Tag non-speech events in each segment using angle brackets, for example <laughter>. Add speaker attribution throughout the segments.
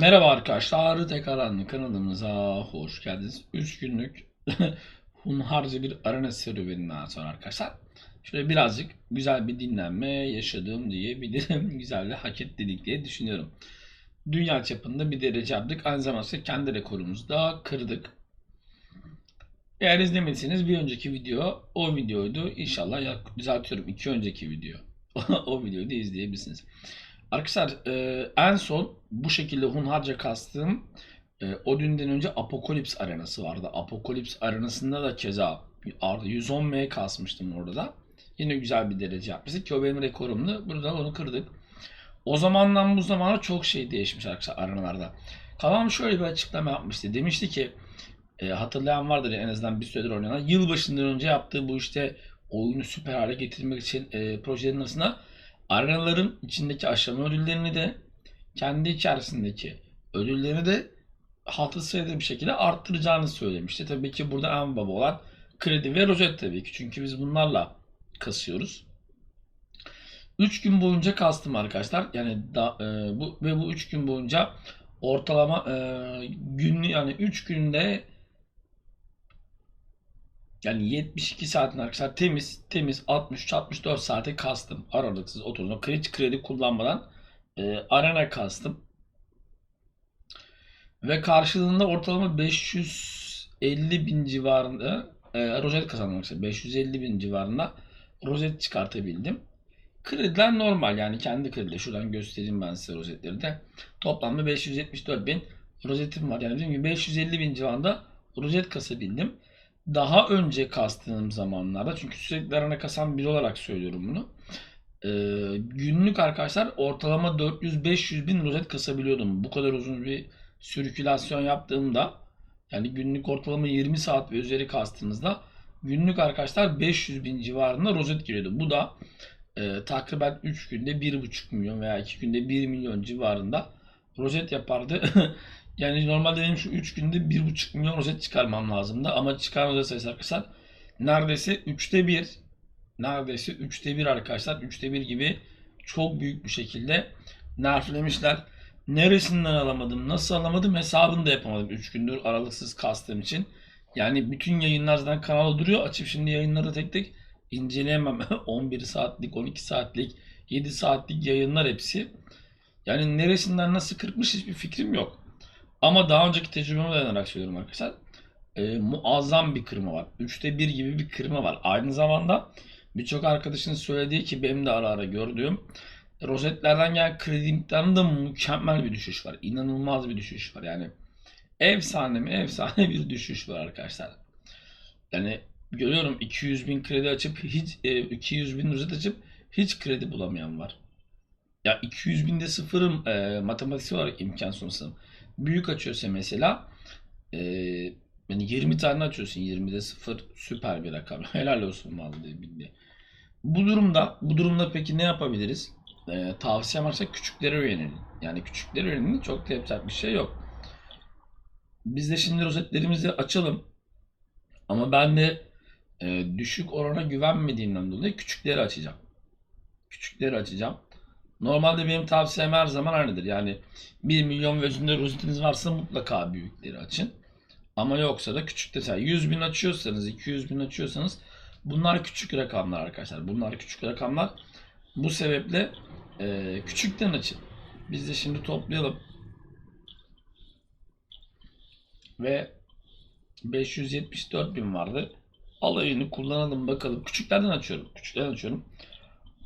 Speaker 1: Merhaba arkadaşlar, tekrardan kanalımıza hoş geldiniz. 3 günlük <laughs> hunharca bir arena serüveninden sonra arkadaşlar. Şöyle birazcık güzel bir dinlenme yaşadım diyebilirim. <laughs> güzel de hak ettik diye düşünüyorum. Dünya çapında bir derece yaptık. Aynı zamanda kendi rekorumuzu da kırdık. Eğer izlemediyseniz bir önceki video o videoydu. İnşallah düzeltiyorum. iki önceki video. <laughs> o videoyu da izleyebilirsiniz. Arkadaşlar e, en son bu şekilde hunharca kastığım e, o dünden önce Apokalips arenası vardı. Apokalips arenasında da keza ardı 110 M kasmıştım orada da. Yine güzel bir derece yapmıştık ki o benim rekorumdu. Burada onu kırdık. O zamandan bu zamana çok şey değişmiş arkadaşlar arenalarda. Kavam şöyle bir açıklama yapmıştı. Demişti ki e, hatırlayan vardır ya en azından bir süredir oynanan. Yılbaşından önce yaptığı bu işte oyunu süper hale getirmek için e, projelerin arasında arenaların içindeki aşama ödüllerini de kendi içerisindeki ödüllerini de hatır sayıda bir şekilde arttıracağını söylemişti. Tabii ki burada en baba olan kredi ve rozet tabii ki. Çünkü biz bunlarla kasıyoruz. 3 gün boyunca kastım arkadaşlar. Yani da, e, bu ve bu 3 gün boyunca ortalama e, günlü yani 3 günde yani 72 saatin arkadaşlar temiz temiz 63-64 saate kastım. Aralıksız oturdum. Kredi kredi kullanmadan e, arena kastım. Ve karşılığında ortalama 550 bin civarında e, rozet kazandım arkadaşlar. 550 bin civarında rozet çıkartabildim. Krediler normal yani kendi krediler. Şuradan göstereyim ben size rozetleri de. Toplamda 574 bin rozetim var. Yani dediğim gibi 550 bin civarında rozet kasabildim daha önce kastığım zamanlarda çünkü sürekli arana kasan biri olarak söylüyorum bunu. Ee, günlük arkadaşlar ortalama 400-500 bin rozet kasabiliyordum. Bu kadar uzun bir sirkülasyon yaptığımda yani günlük ortalama 20 saat ve üzeri kastığınızda günlük arkadaşlar 500 bin civarında rozet giriyordu. Bu da e, takriben 3 günde 1,5 milyon veya 2 günde 1 milyon civarında rozet yapardı. <laughs> Yani normalde benim şu 3 günde 1,5 milyon rozet çıkarmam lazımdı. Ama çıkan rozet sayısı arkadaşlar neredeyse 3'te 1 neredeyse 3'te 1 arkadaşlar. 3'te 1 gibi çok büyük bir şekilde nerflemişler. Neresinden alamadım, nasıl alamadım hesabını da yapamadım. 3 gündür aralıksız kastığım için. Yani bütün yayınlar zaten kanalda duruyor. Açıp şimdi yayınları tek tek inceleyemem. <laughs> 11 saatlik, 12 saatlik, 7 saatlik yayınlar hepsi. Yani neresinden nasıl kırpmış hiçbir fikrim yok. Ama daha önceki tecrübeme dayanarak söylüyorum arkadaşlar. E, muazzam bir kırma var. Üçte bir gibi bir kırma var. Aynı zamanda birçok arkadaşın söylediği ki benim de ara ara gördüğüm rozetlerden gelen kredi miktarında mükemmel bir düşüş var. İnanılmaz bir düşüş var. Yani efsane mi efsane <laughs> bir düşüş var arkadaşlar. Yani görüyorum 200 bin kredi açıp hiç e, 200 bin rozet açıp hiç kredi bulamayan var. Ya 200 binde sıfırım e, matematiksel olarak imkan sunmasın büyük açıyorsa mesela e, yani 20 tane açıyorsun 20'de 0 süper bir rakam. <laughs> Helal olsun vallahi billahi. Bu durumda bu durumda peki ne yapabiliriz? E, tavsiyem varsa küçüklere öğrenelim. Yani küçüklere öğrenelim çok da bir şey yok. Biz de şimdi rozetlerimizi açalım. Ama ben de e, düşük orana güvenmediğimden dolayı küçükleri açacağım. Küçükleri açacağım. Normalde benim tavsiyem her zaman aynıdır. Yani 1 milyon ve üzerinde rozetiniz varsa mutlaka büyükleri açın. Ama yoksa da küçük de 100 bin açıyorsanız, 200 bin açıyorsanız bunlar küçük rakamlar arkadaşlar. Bunlar küçük rakamlar. Bu sebeple e, küçükten açın. Biz de şimdi toplayalım. Ve 574 bin vardı. Alayını kullanalım bakalım. Küçüklerden açıyorum. Küçüklerden açıyorum.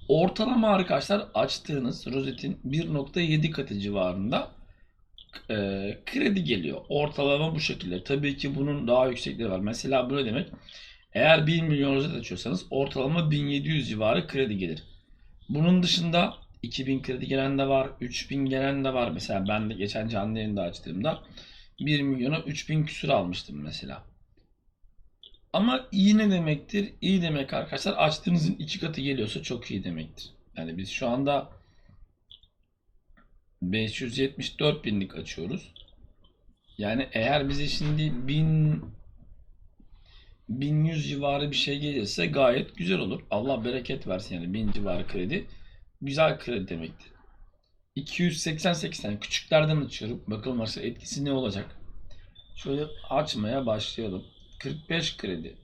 Speaker 1: Ortalama arkadaşlar açtığınız rozetin 1.7 katı civarında e, kredi geliyor. Ortalama bu şekilde. Tabii ki bunun daha yüksekleri var. Mesela bu ne demek? Eğer 1 milyon rozet açıyorsanız ortalama 1700 civarı kredi gelir. Bunun dışında 2000 kredi gelen de var, 3000 gelen de var. Mesela ben de geçen canlı yayında açtığımda 1 milyona 3000 küsür almıştım mesela. Ama iyi ne demektir? İyi demek arkadaşlar açtığınızın iki katı geliyorsa çok iyi demektir. Yani biz şu anda 574 binlik açıyoruz. Yani eğer bize şimdi 1000 1100 civarı bir şey gelirse gayet güzel olur. Allah bereket versin yani 1000 civarı kredi. Güzel kredi demektir. 288 tane küçüklerden açıyorum. Bakalım varsa etkisi ne olacak. Şöyle açmaya başlayalım. 45 kredi.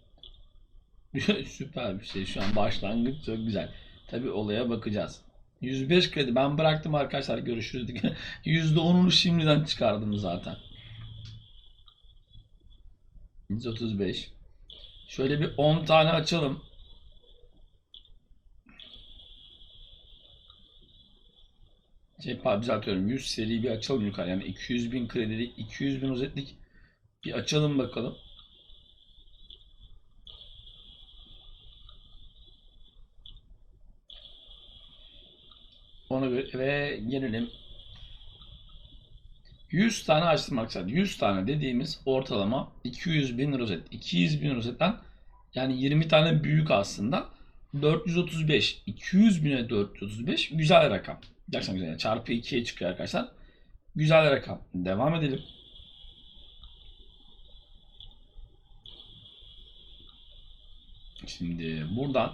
Speaker 1: <laughs> Süper bir şey şu an başlangıç çok güzel. Tabi olaya bakacağız. 105 kredi ben bıraktım arkadaşlar görüşürüz. <laughs> %10'unu şimdiden çıkardım zaten. 135. Şöyle bir 10 tane açalım. Şey, düzeltiyorum. 100 seri bir açalım yukarı. Yani 200 bin kredili, 200 bin özetlik bir açalım bakalım. Ve gelelim 100 tane açtım maksat. 100 tane dediğimiz ortalama 200 bin rozet. 200 bin rozetten yani 20 tane büyük aslında. 435. 200 bine 435 güzel rakam. Gerçekten güzel. Yani çarpı 2'ye çıkıyor arkadaşlar. Güzel rakam. Devam edelim. Şimdi buradan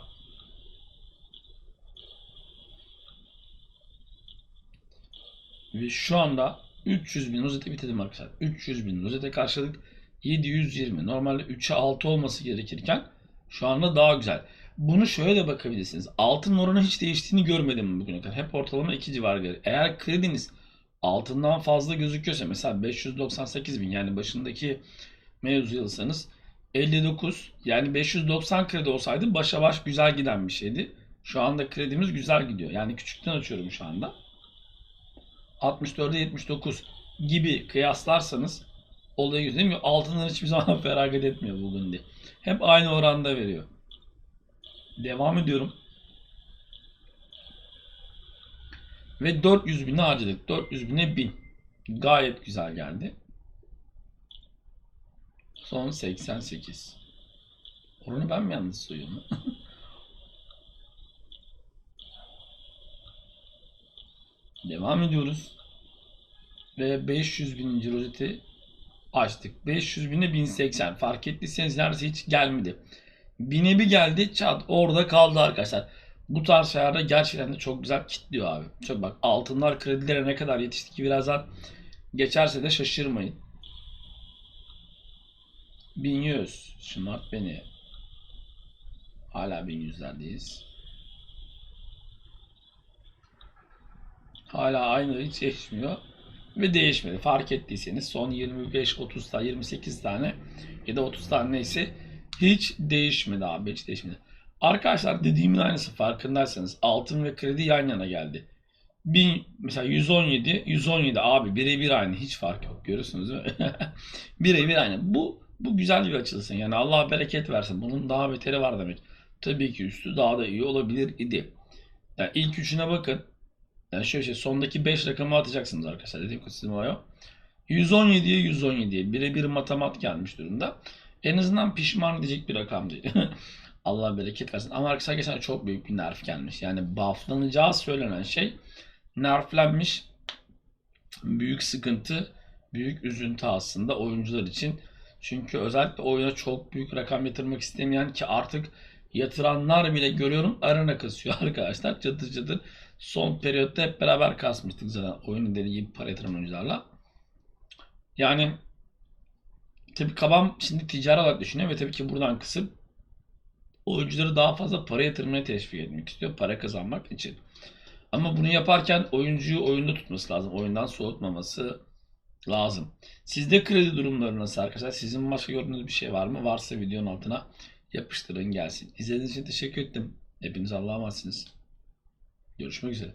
Speaker 1: şu anda 300 bin rozete bitirdim arkadaşlar. 300 bin rozete karşılık 720. Normalde 3'e 6 olması gerekirken şu anda daha güzel. Bunu şöyle de bakabilirsiniz. Altın oranı hiç değiştiğini görmedim bugüne kadar. Hep ortalama 2 civar gelir. Eğer krediniz altından fazla gözüküyorsa mesela 598 bin yani başındaki mevzu yılsanız 59 yani 590 kredi olsaydı başa baş güzel giden bir şeydi. Şu anda kredimiz güzel gidiyor. Yani küçükten açıyorum şu anda. 64'e 79 gibi kıyaslarsanız olayı değil mi? Altından hiçbir zaman <laughs> feragat etmiyor bugün diye. Hep aynı oranda veriyor. Devam ediyorum. Ve 400 bini harcadık. 400 bine 1000. Gayet güzel geldi. Son 88. Oranı ben mi yanlış sayıyorum? <laughs> Devam ediyoruz. Ve 500 bininci rozeti açtık. 500 bine 1080. Fark ettiyseniz neredeyse hiç gelmedi. Bine bir geldi çat orada kaldı arkadaşlar. Bu tarz şeylerde gerçekten de çok güzel kitliyor abi. Çok bak altınlar kredilere ne kadar yetişti ki birazdan geçerse de şaşırmayın. 1100 şımart beni. Hala 1100'lerdeyiz. Hala aynı hiç değişmiyor. Ve değişmedi. Fark ettiyseniz son 25, 30 tane, 28 tane ya da 30 tane neyse hiç değişmedi abi. Hiç değişmedi. Arkadaşlar dediğimin aynısı farkındaysanız altın ve kredi yan yana geldi. 1000 mesela 117 117 abi birebir aynı hiç fark yok görüyorsunuz değil mi? <laughs> birebir aynı. Bu bu güzel bir açılsın. Yani Allah bereket versin. Bunun daha beteri var demek. Tabii ki üstü daha da iyi olabilir idi. Yani ilk üçüne bakın. Yani şöyle şey sondaki 5 rakamı atacaksınız arkadaşlar. Dediğim gibi sizin o. 117'ye 117'ye birebir matematik gelmiş durumda. En azından pişman edecek bir rakam değil. <laughs> Allah bereket versin. Ama arkadaşlar geçen çok büyük bir nerf gelmiş. Yani bufflanacağı söylenen şey nerflenmiş. Büyük sıkıntı, büyük üzüntü aslında oyuncular için. Çünkü özellikle oyuna çok büyük rakam yatırmak istemeyen ki artık yatıranlar bile görüyorum arena kasıyor <laughs> arkadaşlar. Çatır çatır. Son periyotta hep beraber kasmıştık zaten oyunun dediği gibi para yatıran oyuncularla. Yani tabii kabam şimdi ticari olarak düşünüyor ve tabii ki buradan kısıp oyuncuları daha fazla para yatırmaya teşvik etmek istiyor. Para kazanmak için. Ama bunu yaparken oyuncuyu oyunda tutması lazım. Oyundan soğutmaması lazım. Sizde kredi durumları nasıl arkadaşlar? Sizin başka gördüğünüz bir şey var mı? Varsa videonun altına yapıştırın gelsin. İzlediğiniz için teşekkür ettim. Hepiniz Allah'a emanetsiniz. Görüşmek üzere.